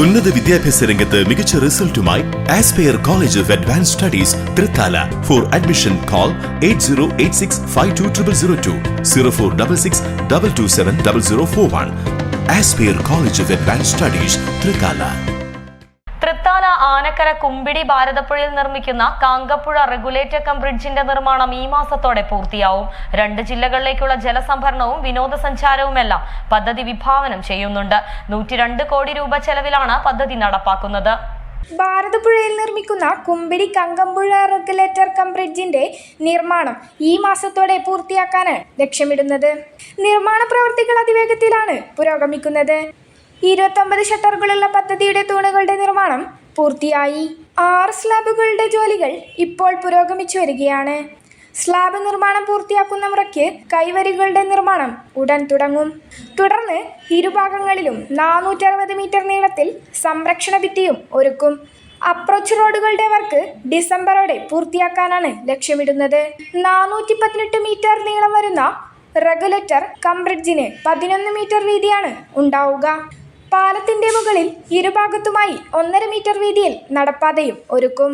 ഉന്നത വിദ്യാഭ്യാസ രംഗത്ത് മികച്ച റിസൾട്ടുമായി Aspire college of advance studies Thrithala. For admission call eight zero eight six five two triple zero two zero four double six double two seven double zero four one Aspire college of advance studies Thrithala. Thrithala Anakkara Kumbidi ഭാരതപ്പുഴയിൽ നിർമ്മിക്കുന്ന Kankappuzha regulator cum ബ്രിഡ്ജിന്റെ നിർമ്മാണം ഈ മാസത്തോടെ പൂർത്തിയാവും. രണ്ട് ജില്ലകളിലേക്കുള്ള ജലസംഭരണവും വിനോദസഞ്ചാരവുമെല്ലാം പദ്ധതി വിഭാവനം ചെയ്യുന്നുണ്ട്. നൂറ്റിരണ്ട് കോടി രൂപ ചെലവിലാണ് പദ്ധതി നടപ്പാക്കുന്നത്. ഭാരതപ്പുഴയിൽ നിർമ്മിക്കുന്ന കുമ്പിടി കങ്കമ്പുഴ റെഗുലേറ്റർ കം ബ്രിഡ്ജിന്റെ നിർമ്മാണം ഈ മാസത്തോടെ പൂർത്തിയാക്കാനാണ് ലക്ഷ്യമിടുന്നത്. നിർമ്മാണ പ്രവൃത്തികൾ അതിവേഗത്തിലാണ് പുരോഗമിക്കുന്നത്. ഇരുപത്തൊമ്പത് ഷട്ടറുകളുള്ള പദ്ധതിയുടെ തൂണുകളുടെ നിർമ്മാണം പൂർത്തിയായി. ആറ് സ്ലാബുകളുടെ ജോലികൾ ഇപ്പോൾ പുരോഗമിച്ചു വരികയാണ്. സ്ലാബ് നിർമ്മാണം പൂർത്തിയാക്കുന്ന മുറയ്ക്ക് കൈവരികളുടെ നിർമ്മാണം ഉടൻ തുടങ്ങും. തുടർന്ന് ഇരുഭാഗങ്ങളിലും നാനൂറ്ററുപത് മീറ്റർ നീളത്തിൽ സംരക്ഷണ ഭിത്തിയും ഒരുക്കും. അപ്രോച്ച് റോഡുകളുടെ വർക്ക് ഡിസംബറോടെ പൂർത്തിയാക്കാനാണ് ലക്ഷ്യമിടുന്നത്. നാനൂറ്റി പതിനെട്ട് മീറ്റർ നീളം വരുന്ന റെഗുലേറ്റർ കം ബ്രിഡ്ജിന് പതിനൊന്ന് മീറ്റർ വീതിയാണ് ഉണ്ടാവുക. പാലത്തിന്റെ മുകളിൽ ഇരുഭാഗത്തുമായി ഒന്നര മീറ്റർ വീതിയിൽ നടപ്പാതയും ഒരുക്കും.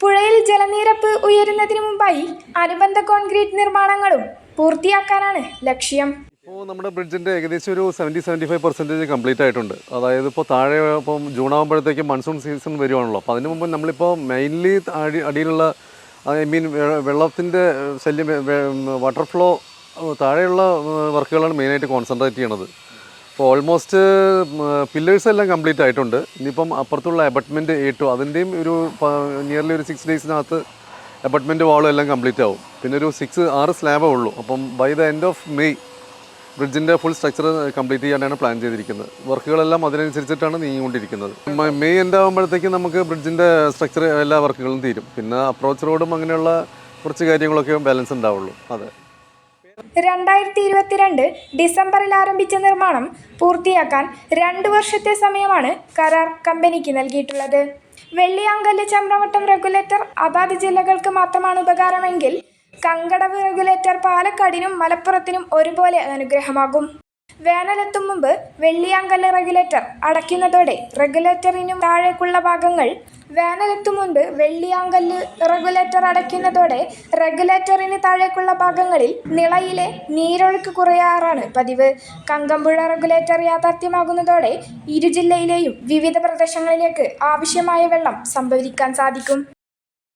പുഴയിൽ ജലനിരപ്പ് ഉയരുന്നതിന് മുമ്പായി അനുബന്ധ കോൺക്രീറ്റ് നിർമ്മാണങ്ങളും പൂർത്തിയാക്കാനാണ് ലക്ഷ്യം. ഇപ്പോൾ നമ്മുടെ ബ്രിഡ്ജിന്റെ ഏകദേശം ഒരു seventy seventy five percentage complete ആയിട്ടുണ്ട്. അതായത് ഇപ്പോൾ താഴെ ഇപ്പം ജൂൺ ആകുമ്പോഴത്തേക്കും മൺസൂൺ സീസൺ വരുവാണല്ലോ. അപ്പോൾ അതിന് മുമ്പ് നമ്മളിപ്പോൾ മെയിൻലി അടി അടിയിലുള്ള ഐ മീൻ വെള്ളത്തിന്റെ ശല്യം വാട്ടർ ഫ്ലോ താഴെയുള്ള വർക്കുകളാണ് മെയിനായിട്ട് കോൺസെൻട്രേറ്റ് ചെയ്യണത്. അപ്പോൾ ഓൾമോസ്റ്റ് പില്ലേഴ്സ് എല്ലാം കംപ്ലീറ്റ് ആയിട്ടുണ്ട്. ഇനിയിപ്പം അപ്പുറത്തുള്ള അബട്ട്മെന്റ് എ ടു അതിന്റെയും ഒരു നിയർലി ഒരു സിക്സ് ഡേയ്സിനകത്ത് അബട്ട്മെന്റ് വാളും എല്ലാം കംപ്ലീറ്റ് ആവും. പിന്നെ ഒരു സിക്സ് ആറ് സ്ലാബേ ഉള്ളൂ. അപ്പം by the end of May ബ്രിഡ്ജിന്റെ full structure complete ചെയ്യാനാണ് പ്ലാൻ ചെയ്തിരിക്കുന്നത്. വർക്കുകളെല്ലാം അതിനനുസരിച്ചിട്ടാണ് നീങ്ങിക്കൊണ്ടിരിക്കുന്നത്. മെയ് എൻഡ് ആകുമ്പോഴത്തേക്കും നമുക്ക് ബ്രിഡ്ജിന്റെ സ്ട്രക്ചർ എല്ലാ വർക്കുകളും തീരും. പിന്നെ അപ്രോച്ച് റോഡും അങ്ങനെയുള്ള കുറച്ച് കാര്യങ്ങളൊക്കെ ബാലൻസ് ഉണ്ടാവുള്ളൂ. അതെ. രണ്ടായിരത്തി ഇരുപത്തിരണ്ട് ഡിസംബറിൽ ആരംഭിച്ച നിർമ്മാണം പൂർത്തിയാക്കാൻ രണ്ടു വർഷത്തെ സമയമാണ് കരാർ കമ്പനിക്ക് നൽകിയിട്ടുള്ളത്. വെള്ളിയാങ്കല്ല് ചമ്രവട്ടം റെഗുലേറ്റർ അതാത് ജില്ലകൾക്ക് മാത്രമാണ് ഉപകാരമെങ്കിൽ കങ്കടവ് റെഗുലേറ്റർ പാലക്കാടിനും മലപ്പുറത്തിനും ഒരുപോലെ അനുഗ്രഹമാകും. വേനലെത്തും മുമ്പ് വെള്ളിയാങ്കല്ല് റെഗുലേറ്റർ അടയ്ക്കുന്നതോടെ റെഗുലേറ്ററിനും താഴേക്കുള്ള ഭാഗങ്ങൾ വേനലെത്തും മുൻപ് വെള്ളിയാങ്കല്ല് റെഗുലേറ്റർ അടയ്ക്കുന്നതോടെ റെഗുലേറ്ററിന് താഴേക്കുള്ള ഭാഗങ്ങളിൽ നിളയിലെ നീരൊഴുക്ക് കുറയാറാണ് പതിവ്. കങ്കമ്പുഴ റെഗുലേറ്റർ യാഥാർത്ഥ്യമാകുന്നതോടെ ഇരു ജില്ലയിലെയും വിവിധ പ്രദേശങ്ങളിലേക്ക് ആവശ്യമായ വെള്ളം സംഭരിക്കാൻ സാധിക്കും.